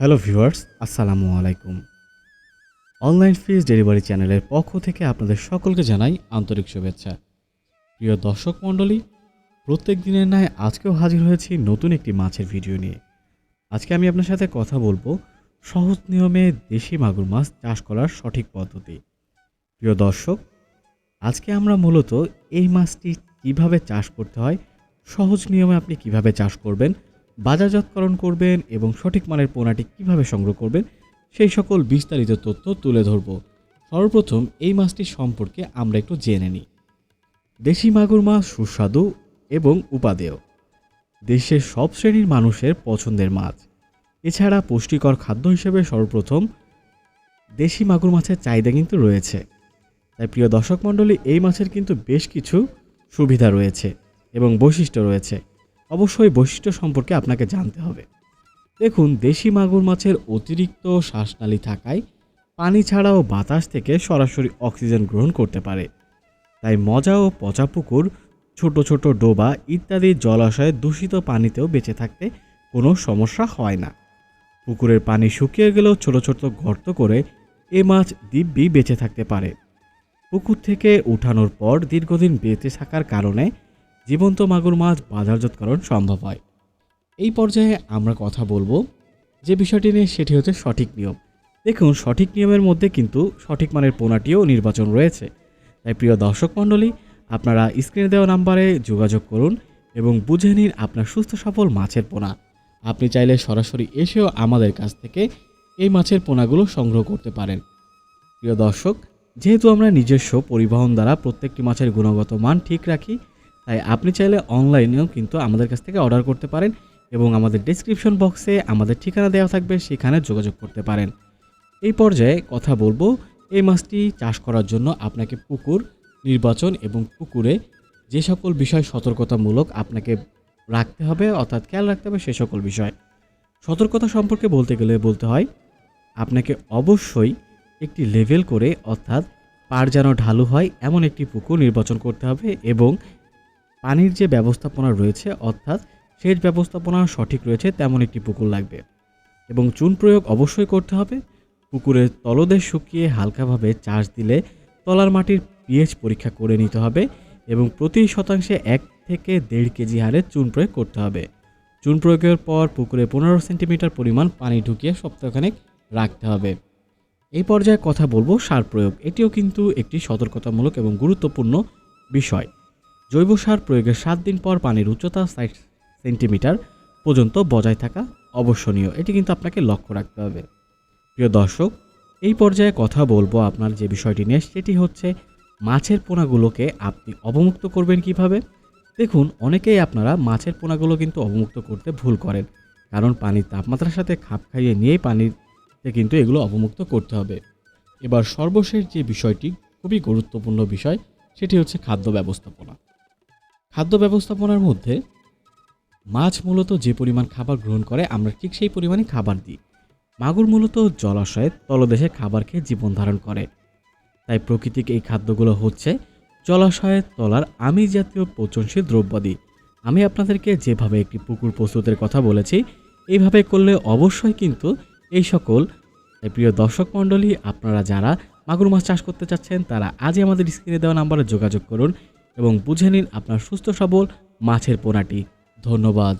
Hello viewers, আসসালামু আলাইকুম। Online ফিজ delivery চ্যানেলের পক্ষ থেকে আপনাদের সকলকে জানাই আন্তরিক শুভেচ্ছা। প্রিয় দর্শক মণ্ডলী, প্রত্যেক দিনের ন্যায় আজকেও হাজির হয়েছি নতুন একটি মাছের ভিডিও নিয়ে। আজকে আমি আপনার সাথে কথা বলব সহজ নিয়মে দেশি মাগুর মাছ চাষ করার সঠিক পদ্ধতি। প্রিয় দর্শক, আজকে আমরা মূলত এই মাছটি কীভাবে চাষ করতে হয়, সহজ নিয়মে আপনি কীভাবে চাষ করবেন বাজারজাতকরণ করবেন এবং সঠিক মানের পোনাটি কীভাবে সংগ্রহ করবেন, সেই সকল বিস্তারিত তথ্য তুলে ধরব। সর্বপ্রথম এই মাছটি সম্পর্কে আমরা একটু জেনে নিই। দেশি মাগুর মাছ সুস্বাদু এবং উপাদেয়। দেশের সব শ্রেণির মানুষের পছন্দের মাছ। এছাড়া পুষ্টিকর খাদ্য হিসেবে সর্বপ্রথম দেশি মাগুর মাছের চাহিদা কিন্তু রয়েছে। তাই প্রিয় দর্শক মণ্ডলী, এই মাছের কিন্তু বেশ কিছু সুবিধা রয়েছে এবং বৈশিষ্ট্য রয়েছে। অবশ্যই বৈশিষ্ট্য সম্পর্কে আপনাকে জানতে হবে। দেখুন, দেশি মাগুর মাছের অতিরিক্ত শ্বাসনালী থাকায় পানি ছাড়াও বাতাস থেকে সরাসরি অক্সিজেন গ্রহণ করতে পারে। তাই মজা ও পচা পুকুর, ছোট ছোট ডোবা ইত্যাদি জলাশয়ে দূষিত পানিতেও বেঁচে থাকতে কোনো সমস্যা হয় না। পুকুরের পানি শুকিয়ে গেলেও ছোট ছোট গর্ত করে এ মাছ দিব্যি বেঁচে থাকতে পারে। পুকুর থেকে উঠানোর পর দীর্ঘদিন বেঁচে থাকার কারণে জীবন্ত মাগুর মাছ বাজারজাতকরণ সম্ভব হয়। এই পর্যায়ে আমরা কথা বলব যে বিষয়টি নিয়ে সেটি হচ্ছে সঠিক নিয়ম। দেখুন, সঠিক নিয়মের মধ্যে কিন্তু সঠিক মানের পোনাটিও নির্বাচন রয়েছে। তাই প্রিয় দর্শক মণ্ডলী, আপনারা স্ক্রিনে দেওয়া নাম্বারে যোগাযোগ করুন এবং বুঝে নিন আপনার সুস্থ সফল মাছের পোনা। আপনি চাইলে সরাসরি এসেও আমাদের কাছ থেকে এই মাছের পোনাগুলো সংগ্রহ করতে পারেন। প্রিয় দর্শক, যেহেতু আমরা নিজস্ব পরিবহন দ্বারা প্রত্যেকটি মাছের গুণগত মান ঠিক রাখি তাই আপনি চাইলে অনলাইনেও কিন্তু আমাদের কাছ থেকে অর্ডার করতে পারেন এবং আমাদের ডেসক্রিপশন বক্সে আমাদের ঠিকানা দেওয়া থাকবে, সেখানে যোগাযোগ করতে পারেন। এই পর্যায়ে কথা বলব, এই মাছটি চাষ করার জন্য আপনাকে পুকুর, নির্বাচন এবং পুকুরে যে সকল বিষয় সতর্কতামূলক আপনাকে রাখতে হবে, অর্থাৎ খেয়াল রাখতে হবে সে সকল বিষয়। সতর্কতা সম্পর্কে বলতে গেলে বলতে হয়, আপনাকে অবশ্যই একটি লেভেল করে, অর্থাৎ পাড় যেন ঢালু হয়, এমন একটি পুকুর নির্বাচন করতে হবে এবং পানির যে ব্যবস্থাপনা রয়েছে, অর্থাৎ সেচ ব্যবস্থাপনা সঠিক রয়েছে, তেমন একটি পুকুর লাগবে। এবং চুন প্রয়োগ অবশ্যই করতে হবে। পুকুরের তলদেশ শুকিয়ে হালকাভাবে চাষ দিলে তলার মাটির পিএইচ পরীক্ষা করে নিতে হবে এবং প্রতি শতাংশে এক থেকে দেড় কেজি হারে চুন প্রয়োগ করতে হবে। চুন প্রয়োগের পর পুকুরে পনেরো সেন্টিমিটার পরিমাণ পানি ঢুকিয়ে সপ্তাহখানেক রাখতে হবে। এই পর্যায়ে কথা বলব সার প্রয়োগ। এটিও কিন্তু একটি সতর্কতামূলক এবং গুরুত্বপূর্ণ বিষয়। জৈব সার প্রয়োগের সাত দিন পর পানির উচ্চতা ষাট সেন্টিমিটার পর্যন্ত বজায় থাকা অবশ্যনীয়। এটি কিন্তু আপনাকে লক্ষ্য রাখতে হবে। প্রিয় দর্শক, এই পর্যায়ে কথা বলব আপনার যে বিষয়টি নিয়ে, সেটি হচ্ছে মাছের পোনাগুলোকে আপনি অবমুক্ত করবেন কীভাবে? দেখুন, অনেকেই আপনারা মাছের পোনাগুলো কিন্তু অবমুক্ত করতে ভুল করেন। কারণ পানির তাপমাত্রার সাথে খাপ খাইয়ে নিয়েই পানিতে কিন্তু এগুলো অবমুক্ত করতে হবে। এবার সর্বশেষ যে বিষয়টি, খুবই গুরুত্বপূর্ণ বিষয়, সেটি হচ্ছে খাদ্য ব্যবস্থাপনা। খাদ্য ব্যবস্থাপনার মধ্যে মাছ মূলত যে পরিমাণ খাবার গ্রহণ করে, আমরা ঠিক সেই পরিমাণে খাবার দিই। মাগুর মূলত জলাশয়ে তলদেশে খাবার খেয়ে জীবন ধারণ করে। তাই প্রকৃতিক এই খাদ্যগুলো হচ্ছে জলাশয়ের তলার আমি জাতীয় পচনশীল দ্রব্যাদি। আমি আপনাদেরকে যেভাবে একটি পুকুর প্রস্তুতের কথা বলেছি, এইভাবে করলে অবশ্যই কিন্তু এই সকল প্রিয় দর্শক মণ্ডলী, আপনারা যারা মাগুর মাছ চাষ করতে চাচ্ছেন, তারা আজই আমাদের স্ক্রিনে দেওয়া নাম্বারে যোগাযোগ করুন। এবং বুঝে নিন আপনার সুস্থ সবল মাছের পোনাটি। ধন্যবাদ।